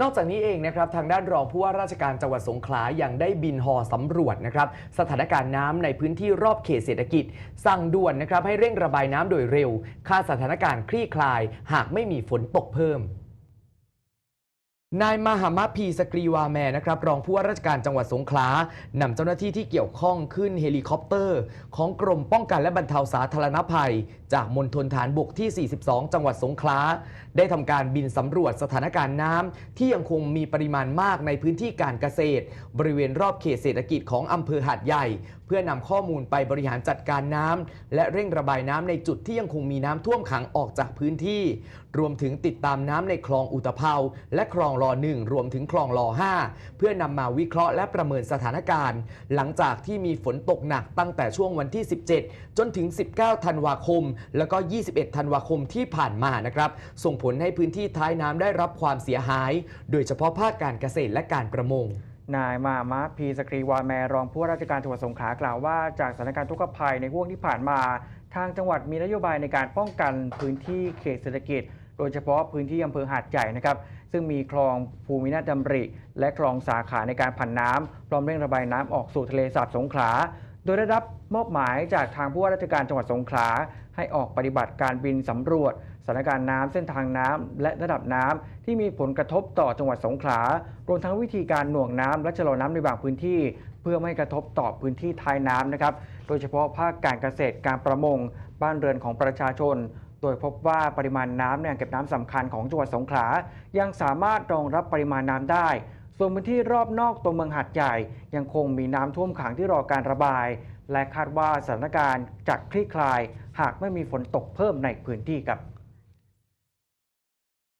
นอกจากนี้เองนะครับทางด้านรองผู้ว่าราชการจังหวัดสงขลายังได้บินหอสำรวจนะครับสถานการณ์น้ำในพื้นที่รอบเขตเศรษฐกิจ สั่งด่วนนะครับให้เร่งระบายน้ำโดยเร็ว ค่าสถานการณ์คลี่คลาย หากไม่มีฝนตกเพิ่ม นายมหามะพีสกรีวาแมนะครับรองผู้ว่าราชการจังหวัดสงขลานำเจ้าหน้าที่ที่เกี่ยวข้องขึ้นเฮลิคอปเตอร์ ของกรมป้องกันและบรรเทาสาธารณภัย จากมณฑลฐานบกที่ 42 จังหวัดสงขลาได้ทำการบินสำรวจสถานการณ์น้ำที่ยังคงมีปริมาณมากในพื้นที่การเกษตร บริเวณรอบเขตเศรษฐกิจของอำเภอหาดใหญ่เพื่อนำข้อมูลไปบริหารจัดการน้ำและเร่งระบายน้ำในจุดที่ยังคงมีน้ำท่วมขังออกจากพื้นที่ รวมถึงติดตามน้ำในคลองอุตภเปาและคลองรอหนึ่งรวมถึงคลองรอ5เพื่อนำมาวิเคราะห์และประเมินสถานการณ์ หลังจากที่มีฝนตกหนักตั้งแต่ช่วงวันที่ 17 จนถึง 19 ธันวาคม แล้วก็ 21 ธันวาคมที่ผ่านมานะครับ ส่งผลให้พื้นที่ท้ายน้ำได้รับความเสียหาย โดยเฉพาะภาคการเกษตรและการประมง นายมามะพีสกรีวาแมรองผู้ว่าราชการจังหวัดสงขลากล่าวว่าจากสถานการณ์ทุกขภัยในห่วงที่ผ่านมา ทางจังหวัดมีนโยบายในการป้องกันพื้นที่เขตเศรษฐกิจ โดยเฉพาะพื้นที่อำเภอหาดใหญ่นะครับ ซึ่งมีคลองภูมินาจดำริ และคลองสาขาในการผันน้ำพร้อมเร่งระบายน้ำออกสู่ทะเลสาบสงขลา โดยได้รับมอบหมายจากทางผู้ว่าราชการจังหวัดสงขลา ให้ออกปฏิบัติการบินสำรวจสถานการณ์น้ำเส้นทางน้ำและระดับน้ำที่มีผลกระทบต่อจังหวัดสงขลารวมทั้งวิธีการหน่วงน้ำและชะลอน้ำในบางพื้นที่ เพื่อไม่ให้กระทบต่อพื้นที่ท้ายน้ำนะครับโดยเฉพาะภาคการเกษตรการประมง บ้านเรือนของประชาชน โดยพบว่าปริมาณน้ำในอ่างเก็บน้ำสำคัญของจังหวัดสงขลายังสามารถรองรับปริมาณน้ำได้ ส่วนพื้นที่รอบนอกตัวเมืองหัดใหญ่ ยังคงมีน้ำท่วมขังที่รอการระบาย และคาดว่าสถานการณ์จะคลี่คลาย หากไม่มีฝนตกเพิ่มในพื้นที่ครับ